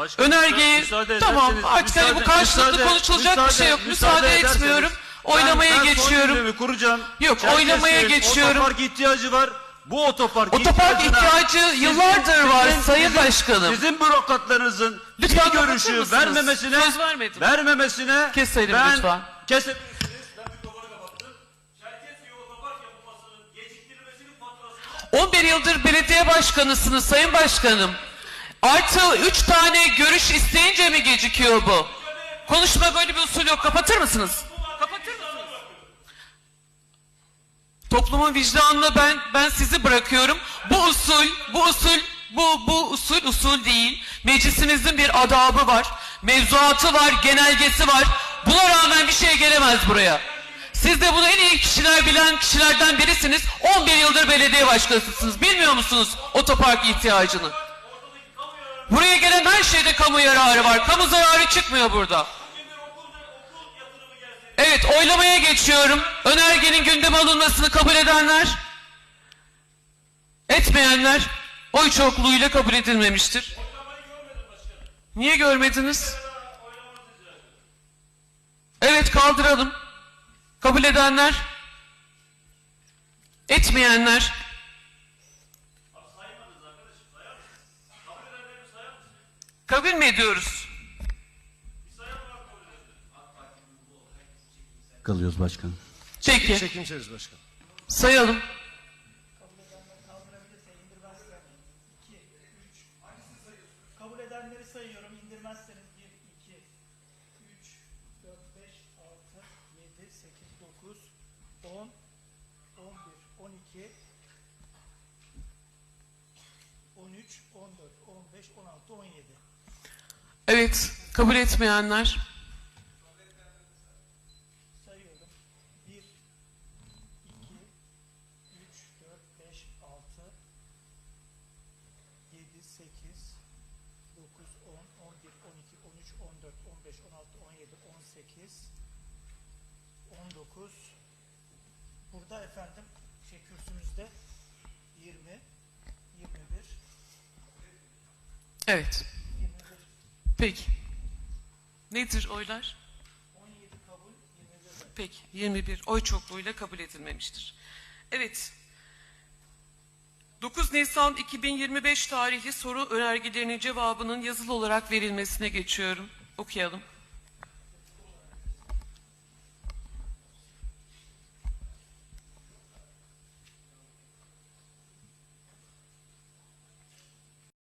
Başkanım, Önergeyi müsaade tamam artık hani bu müsaade- karşılıklı müsaade- konuşulacak bir şey yok. Müsaade, ederseniz etmiyorum. ben- Oylamaya ben son geçiyorum. kuracağım. Yok, Çerkezköy'ün oylamaya geçiyorum. Otopark ihtiyacı var. Bu otopark, Otopark ihtiyacı yıllardır var Sayın Başkanım. Sizin bürokratlarınızın Lütfen bir görüşü vermemesine Söz vermedim. vermemesine Keselim ben lütfen. Ben geciktirilmesinin faturasını 11 yıldır belediye başkanısınız Sayın Başkanım. Artı 3 tane görüş isteyince mi gecikiyor bu? Konuşma böyle bir usul yok. Kapatır mısınız? Kapatır mısınız? Toplumun vicdanına ben ben sizi bırakıyorum. Bu usul, bu usul, bu bu usul usul değil. Meclisimizin bir adabı var, mevzuatı var, genelgesi var. Buna rağmen bir şey gelemez buraya. Siz de bunu en iyi kişiler bilen kişilerden birisiniz. 11 yıldır belediye başkanısınız. Bilmiyor musunuz otopark ihtiyacını? Buraya gelen her şeyde kamu yararı var. Kamu zararı çıkmıyor burada. Evet oylamaya geçiyorum. Önergenin gündeme alınmasını kabul edenler, etmeyenler oy çokluğuyla kabul edilmemiştir. Niye görmediniz? Evet kaldıralım. Kabul edenler, etmeyenler, kabul mü ediyoruz? kalıyoruz başkanım. Peki. Çekimseriz başkan. Sayalım. Kabul edenleri sayıyorum. İndirmezseniz 1, 2, 3, 4, 5, 6, 7, 8, 9, 10, 11, 12, 13, 14, 15, 16, 17. Evet. Kabul etmeyenler. Sayıyorum. 1, 2, 3, 4, 5, 6, 7, 8, 9, 10, 11, 12, 13, 14, 15, 16, 17, 18, 19. Burada efendim şey kürsümüzde 20, 21, Evet. 21, Peki. Nedir oylar? 17 kabul, 21 red. Peki. 21 oy çokluğuyla kabul edilmemiştir. Evet. 9 Nisan 2025 tarihli soru önergelerinin cevabının yazılı olarak verilmesine geçiyorum. Okuyalım.